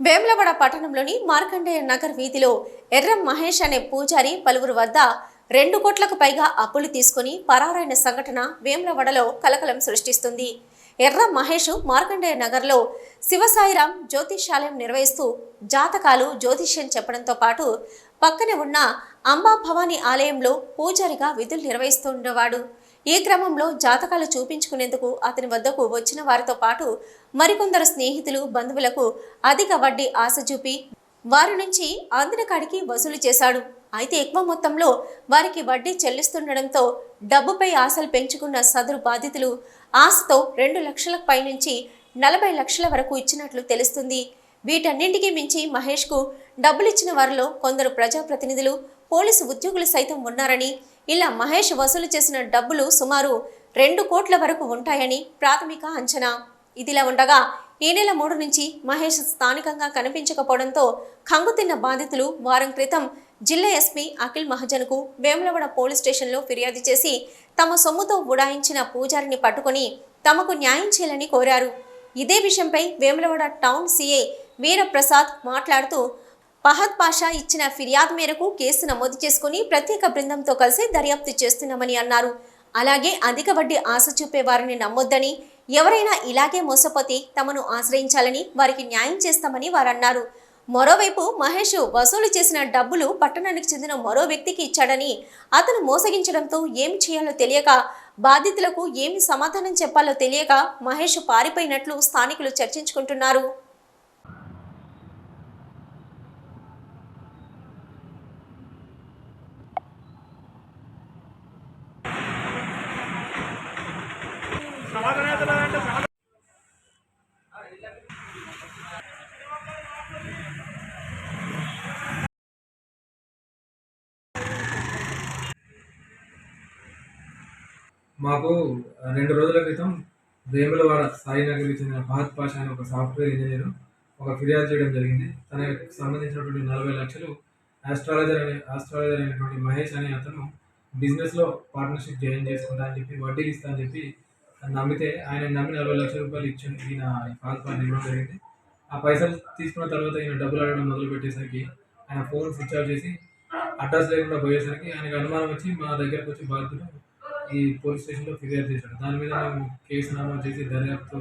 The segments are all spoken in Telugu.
వేములవాడ పట్టణంలోని మార్కండేయ నగర్ వీధిలో ఎర్రం మహేష్ అనే పూజారి పలువురు వద్ద రెండు కోట్లకు పైగా అప్పులు తీసుకుని పరారైన సంఘటన వేములవాడలో కలకలం సృష్టిస్తుంది. ఎర్ర మహేష్ మార్కండేయ నగర్లో శివసాయిరాం జ్యోతిష్యాలయం నిర్వహిస్తూ జాతకాలు జ్యోతిష్యం చెప్పడంతో పాటు పక్కనే ఉన్న అంబా భవానీ ఆలయంలో పూజారిగా విధులు నిర్వహిస్తుండేవాడు. ఈ క్రమంలో జాతకాలు చూపించుకునేందుకు అతని వద్దకు వచ్చిన వారితో పాటు మరికొందరు స్నేహితులు బంధువులకు అధిక వడ్డీ ఆశ చూపి వారి నుంచి అందిన కాడికి వసూలు చేశాడు. అయితే ఎక్కువ మొత్తంలో వారికి వడ్డీ చెల్లిస్తుండడంతో డబ్బుపై ఆశలు పెంచుకున్న సదరు బాధితులు ఆశతో రెండు లక్షల పై నుంచి నలభై లక్షల వరకు ఇచ్చినట్లు తెలుస్తుంది. వీటన్నింటికీ మించి మహేష్కు డబ్బులిచ్చిన వారిలో కొందరు ప్రజాప్రతినిధులు పోలీసు ఉద్యోగులు సైతం ఉన్నారని ఇలా మహేష్ వసూలు చేసిన డబ్బులు సుమారు రెండు కోట్ల వరకు ఉంటాయని ప్రాథమిక అంచనా. ఇదిలా ఉండగా ఈ నెల మూడు నుంచి మహేష్ స్థానికంగా కనిపించకపోవడంతో కంగుతిన్న బాధితులు వారం క్రితం జిల్లా ఎస్పీ అఖిల్ మహజన్కు వేములవాడ పోలీస్ స్టేషన్లో ఫిర్యాదు చేసి తమ సొమ్ముతో ఉడాయించిన పూజారిని పట్టుకొని తమకు న్యాయం చేయాలని కోరారు. ఇదే విషయంపై వేములవాడ టౌన్ సీఏ వీరప్రసాద్ మాట్లాడుతూ ఫహద్ పాషా ఇచ్చిన ఫిర్యాదు మేరకు కేసు నమోదు చేసుకుని ప్రత్యేక బృందంతో కలిసి దర్యాప్తు చేస్తున్నామని అన్నారు. అలాగే అధిక వడ్డీ ఆశ చూపే వారిని నమ్మొద్దని ఎవరైనా ఇలాగే మోసపోతే తమను ఆశ్రయించాలని వారికి న్యాయం చేస్తామని వారన్నారు. మరోవైపు మహేష్ వసూలు చేసిన డబ్బులు పట్టణానికి చెందిన మరో వ్యక్తికి ఇచ్చాడని అతను మోసగించడంతో ఏం చేయాలో తెలియక బాధితులకు ఏమి సమాధానం చెప్పాలో తెలియక మహేష్ పారిపోయినట్లు స్థానికులు చర్చించుకుంటున్నారు. మాకు రెండు రోజుల క్రితం వేములవాడ సాయినగర్కి చెందిన భారత్ పాషా అనే ఒక సాఫ్ట్వేర్ ఇంజనీర్ ఒక ఫిర్యాదు చేయడం జరిగింది. తనకు సంబంధించినటువంటి నలభై లక్షలు ఆస్ట్రాలజర్ అనే ఆస్ట్రాలజర్ అయినటువంటి మహేష్ అనే అతను బిజినెస్లో పార్ట్నర్షిప్ జాయిన్ చేసుకుంటా అని చెప్పి వడ్డీలు ఇస్తా అని చెప్పి నమ్మితే ఆయన నమ్మిన అరవై లక్షల రూపాయలు ఇచ్చి ఈయన ఫహద్ పాయింట్ ఇవ్వడం జరిగింది. ఆ పైసలు తీసుకున్న తర్వాత ఈయన డబ్బులు అడగడం మొదలు పెట్టేసరికి ఆయన ఫోన్ స్విచ్ ఆఫ్ చేసి అడ్రస్ లేకుండా పోయేసరికి ఆయనకు అనుమానం వచ్చి మా దగ్గరకు వచ్చి బాధితుడు ఈ పోలీస్ స్టేషన్లో ఫిర్యాదు చేశాడు. దాని మీద మేము కేసు నమోదు చేసి దర్యాప్తు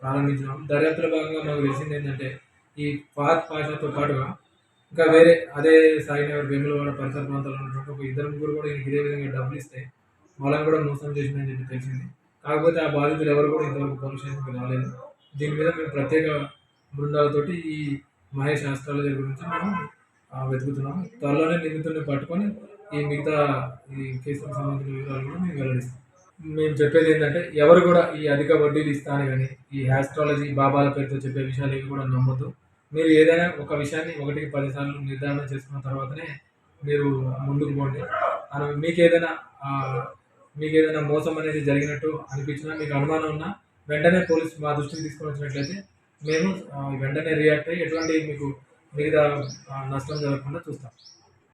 ప్రారంభించినాం. దర్యాప్తులో భాగంగా మాకు తెలిసింది ఏంటంటే ఈ ఫహద్ పాషాతో పాటుగా ఇంకా వేరే అదే సాయినగర్ వేములవాడ పరిసర ప్రాంతాల్లో ఉన్నటువంటి ఒక ఇద్దరు ముగ్గురు కూడా ఇదే విధంగా డబ్బులు ఇస్తే వాళ్ళని కూడా మోసం చేసిందని చెప్పి తెలిసింది. కాకపోతే ఆ బాధితులు ఎవరు కూడా ఇంతవరకు పోలీస్ స్టేషన్కి రాలేదు. దీని మీద మేము ప్రత్యేక బృందాలతోటి ఈ మహేష్ ఆస్ట్రాలజీ గురించి మేము వెతుకుతున్నాము. త్వరలోనే నిందితుడిని పట్టుకొని ఈ మిగతా ఈ కేసులకు సంబంధించిన వివరాలు కూడా మేము వెల్లడిస్తాం. మేము చెప్పేది ఏంటంటే ఎవరు కూడా ఈ అధిక వడ్డీలు ఇస్తాను కానీ ఈ ఆస్ట్రాలజీ బాబాల పేరుతో చెప్పే విషయాలు ఇవి కూడా నమ్మొద్దు. మీరు ఏదైనా ఒక విషయాన్ని ఒకటికి పదిసార్లు నిర్ధారణ చేసుకున్న తర్వాతనే మీరు ముందుకు పోండి. మీకు ఏదైనా మీకు ఏదైనా మోసం అనేది జరిగినట్టు అనిపించినా మీకు అనుమానం ఉన్నా వెంటనే పోలీస్ మా దృష్టికి తీసుకొని వచ్చినట్లయితే మేము వెంటనే రియాక్ట్ అయ్యి ఎటువంటి మీకు మిగతా నష్టం జరగకుండా చూస్తాం.